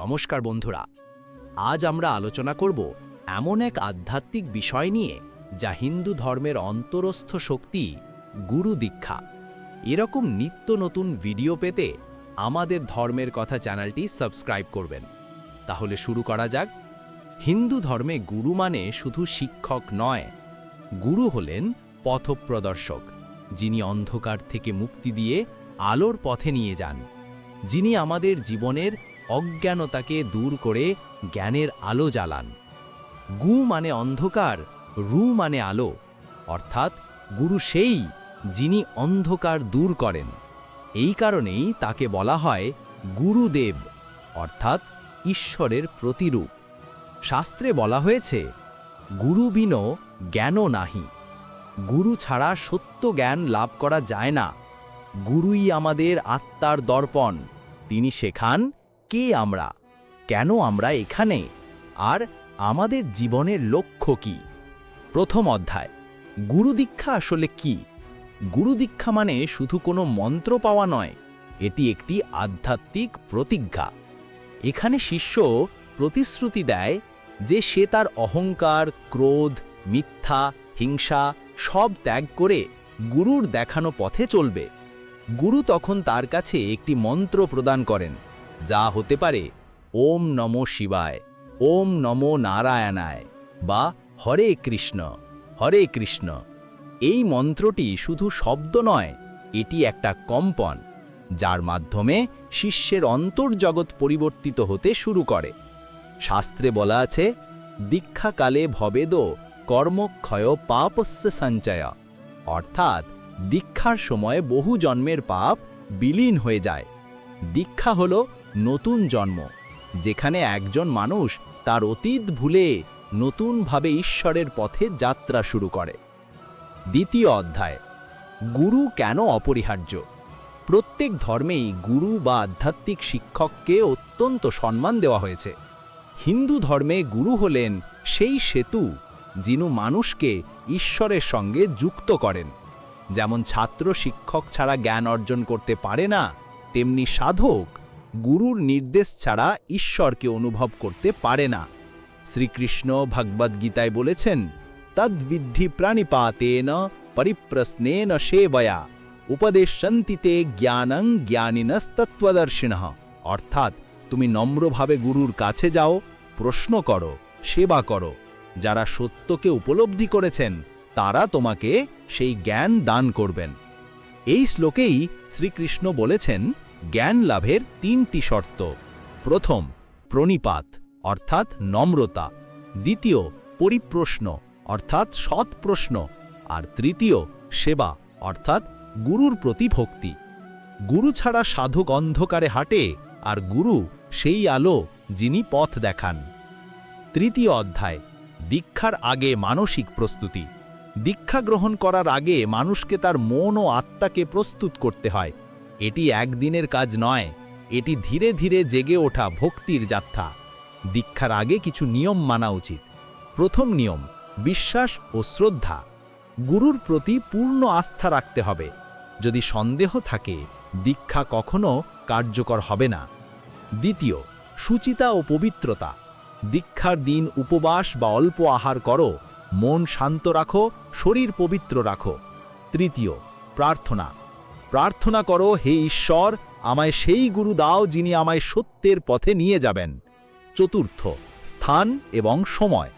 নমস্কার বন্ধুরা, আজ আমরা আলোচনা করব এমন এক আধ্যাত্মিক বিষয় নিয়ে যা হিন্দু ধর্মের অন্তরস্থ শক্তি গুরু দীক্ষা। এরকম নিত্য নতুন ভিডিও পেতে আমাদের ধর্মের কথা চ্যানেলটি সাবস্ক্রাইব করবেন। তাহলে শুরু করা যাক। হিন্দু ধর্মে গুরু মানে শুধু শিক্ষক নয়, গুরু হলেন পথপ্রদর্শক, যিনি অন্ধকার থেকে মুক্তি দিয়ে আলোর পথে নিয়ে যান, যিনি আমাদের জীবনের অজ্ঞানতাকে দূর করে জ্ঞানের আলো জ্বালান। গু মানে অন্ধকার, রু মানে আলো। অর্থাৎ গুরু সেই যিনি অন্ধকার দূর করেন। এই কারণেই তাকে বলা হয় গুরুদেব, অর্থাৎ ঈশ্বরের প্রতিরূপ। শাস্ত্রে বলা হয়েছে গুরু বিন জ্ঞানও নাহি। গুরু ছাড়া সত্য জ্ঞান লাভ করা যায় না। গুরুই আমাদের আত্মার দর্পণ। তিনি শেখান কে আমরা? কেন আমরা এখানে? আর আমাদের জীবনের লক্ষ্য কি? প্রথম অধ্যায় গুরুদীক্ষা আসলে কি? গুরুদীক্ষা মানে শুধু কোনো মন্ত্র পাওয়া নয়, এটি একটি আধ্যাত্মিক প্রতিজ্ঞা। এখানে শিষ্য প্রতিশ্রুতি দেয় যে সে তার অহংকার, ক্রোধ, মিথ্যা, হিংসা সব ত্যাগ করে গুরুর দেখানো পথে চলবে। গুরু তখন তার কাছে একটি মন্ত্র প্রদান করেন। যা হতে পারে, ওম নম শিবায়, ওম নমো নারায়ণায় বা হরে কৃষ্ণ হরে কৃষ্ণ। এই মন্ত্রটি শুধু শব্দ নয়, এটি একটা কম্পন, যার মাধ্যমে শিষ্যের অন্তর্জগৎ পরিবর্তিত হতে শুরু করে। শাস্ত্রে বলা আছে, দীক্ষাকালে ভবেদ কর্মক্ষয় পাপস্য সঞ্চয়। অর্থাৎ, দীক্ষার সময় বহু জন্মের পাপ বিলীন হয়ে যায়। দীক্ষা হল নতুন জন্ম, যেখানে একজন মানুষ তার অতীত ভুলে নতুনভাবে ঈশ্বরের পথে যাত্রা শুরু করে। দ্বিতীয় অধ্যায়, গুরু কেন অপরিহার্য? প্রত্যেক ধর্মেই গুরু বা আধ্যাত্মিক শিক্ষককে অত্যন্ত সম্মান দেওয়া হয়েছে। হিন্দু ধর্মে গুরু হলেন সেই সেতু যিনি মানুষকে ঈশ্বরের সঙ্গে যুক্ত করেন। যেমন ছাত্র শিক্ষক ছাড়া জ্ঞান অর্জন করতে পারে না, তেমনি সাধক গুরুর নির্দেশ ছাড়া ঈশ্বরকে অনুভব করতে পারে না। শ্রীকৃষ্ণ ভগবদ্গীতায় বলেছেন তদ্বিদ্ধি প্রাণিপাতেন পরিপ্রশ্নেন সেবয়া উপদেশন্তিতে জ্ঞানং জ্ঞানিনস্তত্ত্বদর্শিণ অর্থাৎ, তুমি নম্রভাবে গুরুর কাছে যাও, প্রশ্ন করো, সেবা করো। যারা সত্যকে উপলব্ধি করেছেন, তারা তোমাকে সেই জ্ঞান দান করবেন। এই শ্লোকেই শ্রীকৃষ্ণ বলেছেন জ্ঞান লাভের তিনটি শর্ত। প্রথম, প্রণিপাত, অর্থাৎ নম্রতা। দ্বিতীয়, পরিপ্রশ্ন, অর্থাৎ সৎ প্রশ্ন। আর তৃতীয়, সেবা, অর্থাৎ গুরুর প্রতি ভক্তি। গুরু ছাড়া সাধক অন্ধকারে হাঁটে, আর গুরু সেই আলো যিনি পথ দেখান। তৃতীয় অধ্যায়, দীক্ষার আগে মানসিক প্রস্তুতি। দীক্ষা গ্রহণ করার আগে মানুষকে তার মন ও আত্মাকে প্রস্তুত করতে হয়। এটি একদিনের কাজ নয়, এটি ধীরে ধীরে জেগে ওঠা ভক্তির যাত্রা। দীক্ষার আগে কিছু নিয়ম মানা উচিত। প্রথম নিয়ম, বিশ্বাস ও শ্রদ্ধা। গুরুর প্রতি পূর্ণ আস্থা রাখতে হবে। যদি সন্দেহ থাকে, দীক্ষা কখনো কার্যকর হবে না। দ্বিতীয়, সুচিতা ও পবিত্রতা। দীক্ষার দিন উপবাস বা অল্প আহার করো, মন শান্ত রাখো, শরীর পবিত্র রাখো। তৃতীয়, প্রার্থনা। প্রার্থনা করো, হে ঈশ্বর, আমায় সেই গুরু দাও যিনি আমায় সত্যের পথে নিয়ে যাবেন। চতুর্থ, স্থান এবং সময়।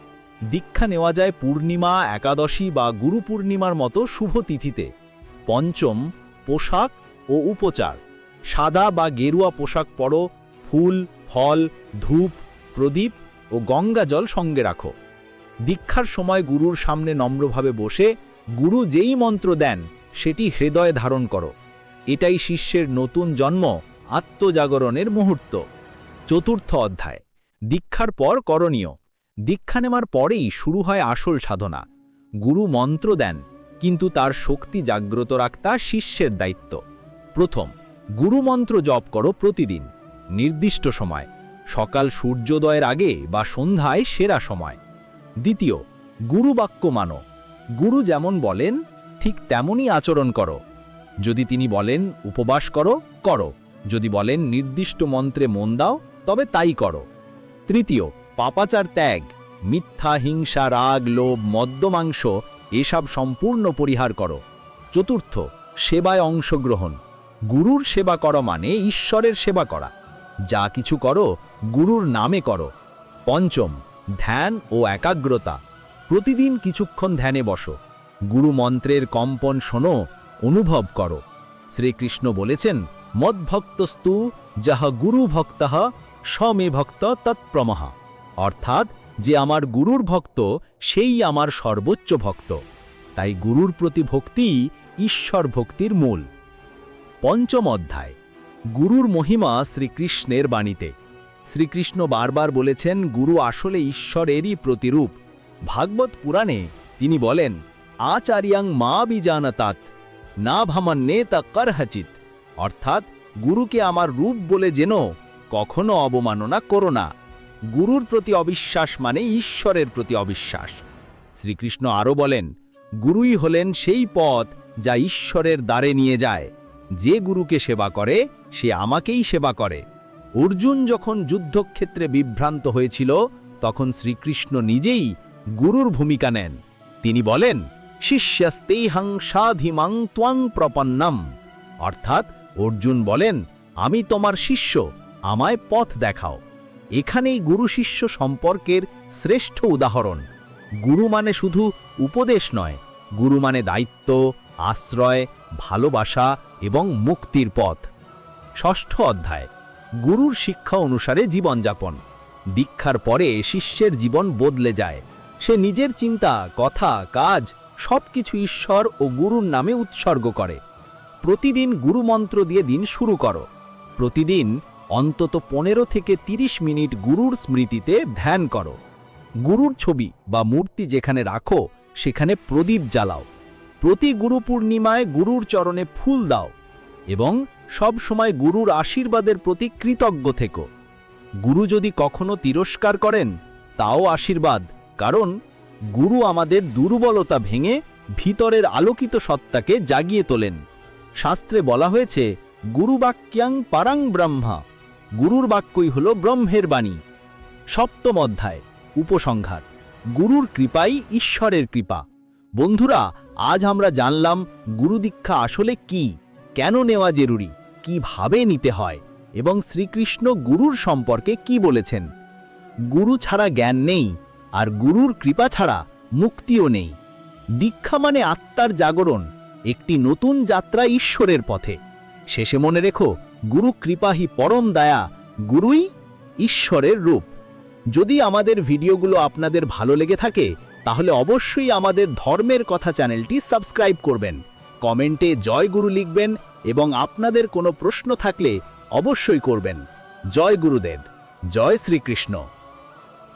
দীক্ষা নেওয়া যায় পূর্ণিমা, একাদশী বা গুরু পূর্ণিমার মতো শুভ তিথিতে। পঞ্চম, পোশাক ও উপচার। সাদা বা গেরুয়া পোশাক পরো, ফুল, ফল, ধূপ, প্রদীপ ও গঙ্গা জল সঙ্গে রাখো। দীক্ষার সময় গুরুর সামনে নম্রভাবে বসে গুরু যেই মন্ত্র দেন, সেটি হৃদয়ে ধারণ করো। এটাই শিষ্যের নতুন জন্ম, আত্মজাগরণের মুহূর্ত। চতুর্থ অধ্যায়। দীক্ষার পর করণীয়। দীক্ষা নেওয়ার পরেই শুরু হয় আসল সাধনা। গুরু মন্ত্র দেন, কিন্তু তার শক্তি জাগ্রত রাখতা শিষ্যের দায়িত্ব। প্রথম, গুরু মন্ত্র জপ করো প্রতিদিন। নির্দিষ্ট সময়। সকাল সূর্যোদয়ের আগে বা সন্ধ্যায় সেরা সময়। দ্বিতীয়, গুরু বাক্য মানো। গুরু যেমন বলেন, ঠিক তেমনই আচরণ করো। যদি তিনি বলেন, উপবাস করো করো। যদি বলেন, নির্দিষ্ট মন্ত্রে মন দাও, তবে তাই করো। তৃতীয়, পাপাচার ত্যাগ, মিথ্যা, হিংসা, রাগ, লোভ মদ্যমাংস এসব সম্পূর্ণ পরিহার করো। চতুর্থ, সেবায় অংশগ্রহণ। গুরুর সেবা করা মানে ঈশ্বরের সেবা করা। যা কিছু করো, গুরুর নামে করো। পঞ্চম, ধ্যান ও একাগ্রতা। প্রতিদিন কিছুক্ষণ ধ্যানে বসো। গুরু মন্ত্রের কম্পন শোনো অনুভব করো। শ্রীকৃষ্ণ বলেছেন, মদ্ভক্তস্তু যাহা গুরু ভক্তঃ সমে ভক্ত তৎপ্রমহা অর্থাৎ, যে আমার গুরুর ভক্ত, সেই আমার সর্বোচ্চ ভক্ত। তাই গুরুর প্রতি ভক্তি ঈশ্বর ভক্তির মূল। পঞ্চম অধ্যায়, গুরুর মহিমা শ্রীকৃষ্ণের বাণীতে। শ্রীকৃষ্ণ বারবার বলেছেন, গুরু আসলে ঈশ্বরেরই প্রতিরূপ। ভাগবত পুরাণে তিনি বলেন, আচার্যাং মা বিজানতাত না ভামান্নে তা করহচিত অর্থাৎ গুরুকে আমার রূপ বলে যেন কখনো অবমাননা করো না। গুরুর প্রতি অবিশ্বাস মানে ঈশ্বরের প্রতি অবিশ্বাস। শ্রীকৃষ্ণ আরও বলেন, গুরুই হলেন সেই পথ যা ঈশ্বরের দ্বারে নিয়ে যায়। যে গুরুকে সেবা করে, সে আমাকেই সেবা করে। অর্জুন যখন যুদ্ধক্ষেত্রে বিভ্রান্ত হয়েছিল, তখন শ্রীকৃষ্ণ নিজেই গুরুর ভূমিকা নেন। তিনি বলেন শিষ্যস্তেহাং সাধিমাং ত্বাং প্রপন্নম। অর্থাৎ অর্জুন বলেন, আমি তোমার শিষ্য, আমায় পথ দেখাও। এখানেই গুরু শিষ্য সম্পর্কের শ্রেষ্ঠ উদাহরণ। গুরু মানে শুধু উপদেশ নয়, গুরু মানে দায়িত্ব, আশ্রয়, ভালোবাসা এবং মুক্তির পথ। ষষ্ঠ অধ্যায়, গুরুর শিক্ষা অনুসারে জীবনযাপন। দীক্ষার পরে শিষ্যের জীবন বদলে যায়। সে নিজের চিন্তা, কথা, কাজ সবকিছু ঈশ্বর ও গুরুর নামে উৎসর্গ করে। প্রতিদিন গুরু মন্ত্র দিয়ে দিন শুরু করো। প্রতিদিন অন্তত পনেরো থেকে ৩০ মিনিট গুরুর স্মৃতিতে ধ্যান করো। গুরুর ছবি বা মূর্তি যেখানে রাখো, সেখানে প্রদীপ জ্বালাও। প্রতি গুরু পূর্ণিমায় গুরুর চরণে ফুল দাও এবং সব সময় গুরুর আশীর্বাদের প্রতি কৃতজ্ঞ থেকো। গুরু যদি কখনো তিরস্কার করেন, তাও আশীর্বাদ, কারণ গুরু আমাদের দুর্বলতা ভেঙে ভিতরের আলোকিত সত্তাকে জাগিয়ে তোলেন। শাস্ত্রে বলা হয়েছে গুরু বাক্যাং পারাং ব্রহ্মা, গুরুর বাক্যই হল ব্রহ্মের বাণী। সপ্তম অধ্যায়, উপসংহার, গুরুর কৃপাই ঈশ্বরের কৃপা। বন্ধুরা, আজ আমরা জানলাম গুরু দীক্ষা আসলে কি, কেন নেওয়া জরুরি, কীভাবে নিতে হয়, এবং শ্রীকৃষ্ণ গুরুর সম্পর্কে কি বলেছেন। গুরু ছাড়া জ্ঞান নেই আর গুরুর কৃপা ছাড়া মুক্তিও নেই। দীক্ষা মানে আত্মার জাগরণ, একটি নতুন যাত্রা ঈশ্বরের পথে। শেষে মনে রেখো, গুরু কৃপাহি পরম দয়া, গুরুই ঈশ্বরের রূপ। যদি আমাদের ভিডিওগুলো আপনাদের ভালো লেগে থাকে, তাহলে অবশ্যই আমাদের ধর্মের কথা চ্যানেলটি সাবস্ক্রাইব করবেন। কমেন্টে জয় গুরু লিখবেন এবং আপনাদের কোনো প্রশ্ন থাকলে অবশ্যই করবেন। জয় গুরুদেব, জয় শ্রীকৃষ্ণ।